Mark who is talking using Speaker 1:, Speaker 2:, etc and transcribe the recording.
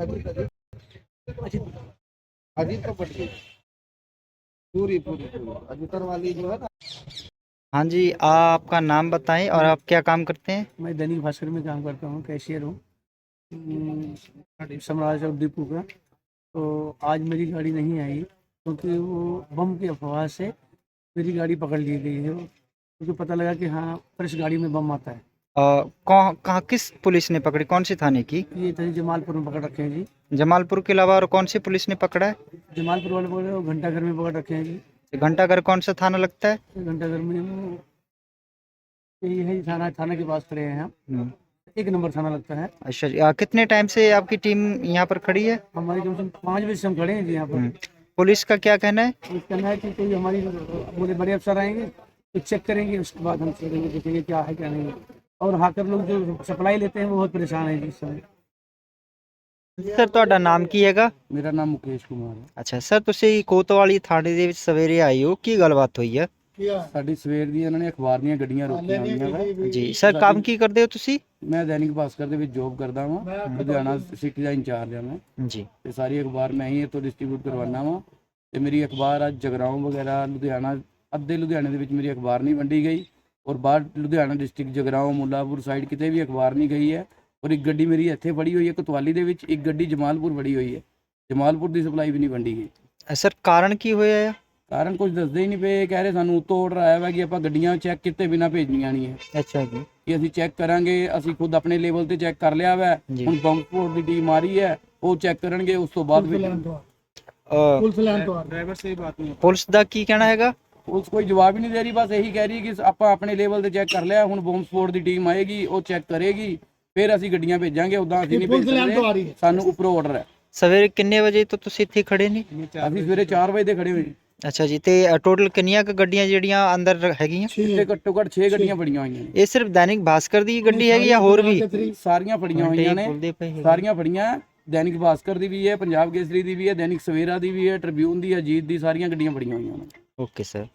Speaker 1: अजीत अजीत अजीत अजीत तो पट गई पूरी पूरी अजीतर वाली जो है ना
Speaker 2: हाँ जी आपका नाम बताएँ और आप क्या काम करते हैं?
Speaker 3: मैं दैनिक भास्कर में काम करता हूँ कैशियर हूँ। हम्म, सम्राट चौक डिपो का। तो आज मेरी गाड़ी नहीं आई क्योंकि वो बम की अफवाह से मेरी गाड़ी पकड़ ली गई है। क्योंकि पता लगा कि हाँ प्रेस गाड़ी में बम आता है।
Speaker 2: और कौन कहाँ किस पुलिस ने पकड़ी? कौन सी थाने की?
Speaker 3: ये जमालपुर में पकड़ रखे हैं जी।
Speaker 2: जमालपुर के अलावा और कौन सी पुलिस ने पकड़ा है?
Speaker 3: जमालपुर वाले पकड़े वो घंटा घर में पकड़ रखे हैं जी।
Speaker 2: घंटाघर कौन सा थाना लगता है?
Speaker 3: घंटा घर में वो यही है थाना थाना के पास खड़े हैं हम।
Speaker 2: हम्म,
Speaker 3: एक नंबर थाना लगता है।
Speaker 2: अच्छा जी आ, कितने टाइम से आपकी टीम यहाँ पर खड़ी है?
Speaker 3: हमारी कम से कम पाँच बजे से हम खड़े हैं जी यहाँ पर।
Speaker 2: हम्म, पुलिस का क्या कहना है?
Speaker 3: तो कहना है कि कोई हमारी बोले बड़े अफसर आएँगे तो चेक करेंगे उसके बाद हम देखेंगे क्या है क्या नहीं है। ਔਰ ਹਾਕਰ ਲੋਕ ਜੋ ਸਪਲਾਈ ਲੈਤੇ ਹਨ ਬਹੁਤ ਪਰੇਸ਼ਾਨ ਹੈ ਜੀ ਇਸ
Speaker 2: ਸਰ ਤੁਹਾਡਾ ਨਾਮ ਕੀ ਹੈਗਾ?
Speaker 3: ਮੇਰਾ ਨਾਮ ਮੁਕੇਸ਼ ਕੁਮਾਰ ਹੈ
Speaker 2: ਅੱਛਾ ਸਰ ਤੁਸੀਂ ਕੋਤਵਾਲੀ ਥਾਣੇ ਦੇ ਵਿੱਚ ਸਵੇਰੇ ਆਏ ਹੋ ਕੀ ਗੱਲਬਾਤ ਹੋਈ ਹੈ
Speaker 3: ਸਾਡੀ ਸਵੇਰ ਦੀ ਇਹਨਾਂ ਨੇ ਅਖਬਾਰ ਦੀਆਂ ਗੱਡੀਆਂ ਰੋਕੀਆਂ ਹੋਈਆਂ ਵਾ
Speaker 2: ਜੀ ਸਰ ਕੰਮ ਕੀ ਕਰਦੇ ਹੋ ਤੁਸੀਂ
Speaker 3: ਮੈਂ ਦੈਨਿਕ ਭਾਸਕਰ ਦੇ ਵਿੱਚ ਜੌਬ ਕਰਦਾ ਵਾਂ ਲੁਧਿਆਣਾ ਸਿਟੀ ਦਾ ਇੰਚਾਰਜ ਹਾਂ ਮੈਂ
Speaker 2: ਜੀ
Speaker 3: ਤੇ ਸਾਰੀ ਅਖਬਾਰ ਮੈਂ ਹੀ ਇੱਥੋਂ ਡਿਸਟ੍ਰੀਬਿਊਟ ਕਰਵਾਉਣਾ ਵਾਂ ਤੇ ਮੇਰੀ ਅਖਬਾਰ ਅੱਜ ਜਗਰਾਉਂ ਵਗੈਰਾ ਲੁਧਿਆਣਾ ਅੱਧੇ ਲੁਧਿਆਣੇ ਦੇ ਵਿੱਚ ਮੇਰੀ ਅਖਬਾਰ ਨਹੀਂ ਵੰਡੀ ਗਈ ਔਰ ਬਾਹਰ ਲੁਧਿਆਣਾ ਡਿਸਟ੍ਰਿਕਟ ਜਗਰਾਉਂ ਮੁੱਲਾਪੁਰ ਸਾਈਡ ਕਿਤੇ ਵੀ ਅਖਬਾਰ ਨਹੀਂ ਗਈ ਹੈ ਔਰ ਇੱਕ ਗੱਡੀ ਮੇਰੀ ਇੱਥੇ ਫੜੀ ਹੋਈ ਹੈ ਕਤਵਾਲੀ ਦੇ ਵਿੱਚ ਇੱਕ ਗੱਡੀ ਜਮਾਲਪੁਰ ਫੜੀ ਹੋਈ ਹੈ। ਜਮਾਲਪੁਰ ਦੀ ਸਪਲਾਈ ਵੀ ਨਹੀਂ ਵੰਡੀ ਗਈ।
Speaker 2: ਸਰ ਕਾਰਨ ਕੀ ਹੋਇਆ ਹੈ
Speaker 3: ਕਾਰਨ ਕੁਝ ਦੱਸਦੇ ਹੀ ਨਹੀਂ ਪਏ। ਕਹਿ ਰਹੇ ਸਾਨੂੰ ਉੱਤੋਂ ਆਰਡਰ ਆਇਆ ਵਾ ਕਿ ਆਪਾਂ ਗੱਡੀਆਂ ਚੈੱਕ ਕੀਤੇ ਬਿਨਾ ਭੇਜਣੀਆਂ ਨਹੀਂ ਹੈ।
Speaker 2: ਅੱਛਾ ਜੀ।
Speaker 3: ਕਿ ਅਸੀਂ ਚੈੱਕ ਕਰਾਂਗੇ ਅਸੀਂ ਖੁਦ ਆਪਣੇ ਲੈਵਲ ਤੇ ਚੈੱਕ ਕਰ ਲਿਆ ਵਾ। ਹੁਣ ਬੰਬ ਸਪੋਰਟ ਦੀ ਟੀਮ ਆ ਰਹੀ ਹੈ ਉਹ ਚੈੱਕ ਕਰਨਗੇ ਉਸ ਤੋਂ ਬਾਅਦ ਵਿੱਚ
Speaker 2: ਅ,
Speaker 3: ਡਰਾਈਵਰ ਸਹੀ ਬਾਤ ਨਹੀਂ
Speaker 2: ਪੁਲਿਸ ਦਾ ਕੀ ਕਹਿਣਾ ਹੈਗਾ?
Speaker 3: ਪੁਲਿਸ ਕੋਈ ਜਵਾਬ ਹੀ ਨਹੀਂ ਦੇ ਰਹੀ ਬਸ ਇਹੀ ਕਹਿ ਰਹੀ ਕਿ ਆਪਾਂ ਆਪਣੇ ਲੈਵਲ ਤੇ ਚੈੱਕ ਕਰ ਲਿਆ ਹੁਣ ਬੰਬ ਸਪੋਰਟ ਦੀ ਟੀਮ ਆਏਗੀ ਉਹ ਚੈੱਕ ਕਰੇਗੀ ਫਿਰ ਅਸੀਂ ਗੱਡੀਆਂ ਭੇਜਾਂਗੇ ਉਦਾਂ ਅਸੀਂ ਨਹੀਂ ਭੇਜ ਸਕਦੇ। ਸਾਨੂੰ ਉੱਪਰੋਂ ਆਰਡਰ ਹੈ।
Speaker 2: ਸਵੇਰੇ ਕਿੰਨੇ ਵਜੇ ਤੋਂ ਤੁਸੀਂ ਇੱਥੇ ਖੜੇ ਨੇ
Speaker 3: ਅਸੀਂ ਸਵੇਰੇ 4 ਵਜੇ ਦੇ ਖੜੇ ਹੋਏ
Speaker 2: ਅੱਛਾ ਜੀ ਤੇ ਟੋਟਲ ਕਿੰਨੀਆਂ ਕੁ ਗੱਡੀਆਂ ਜਿਹੜੀਆਂ ਅੰਦਰ ਹੈਗੀਆਂ?
Speaker 3: ਇੱਥੇ ਘੱਟੋ ਘੱਟ 6 ਗੱਡੀਆਂ ਫੜੀਆਂ ਹੋਈਆਂ ਨੇ।
Speaker 2: ਇਹ ਸਿਰਫ ਦੈਨਿਕ ਭਾਸਕਰ ਦੀ ਗੱਡੀ ਹੈਗੀ ਜਾਂ ਹੋਰ ਵੀ?
Speaker 3: ਸਾਰੀਆਂ ਫੜੀਆਂ ਹੋਈਆਂ ਨੇ। ਸਾਰੀਆਂ ਫੜੀਆਂ ਦੈਨਿਕ ਭਾਸਕਰ ਦੀ ਵੀ ਹੈ ਪੰਜਾਬ ਕੇਸਰੀ ਦੀ ਵੀ ਹੈ ਦੈਨਿਕ ਸਵੇਰਾ ਦੀ ਵੀ ਹੈ ਟ੍ਰਿਬਿਊਨ ਦੀ ਅਜੀਤ ਦੀ ਸਾਰੀਆਂ ਗੱਡੀਆਂ ਫੜੀਆਂ ਹੋਈਆਂ ਨੇ।
Speaker 2: Okay sir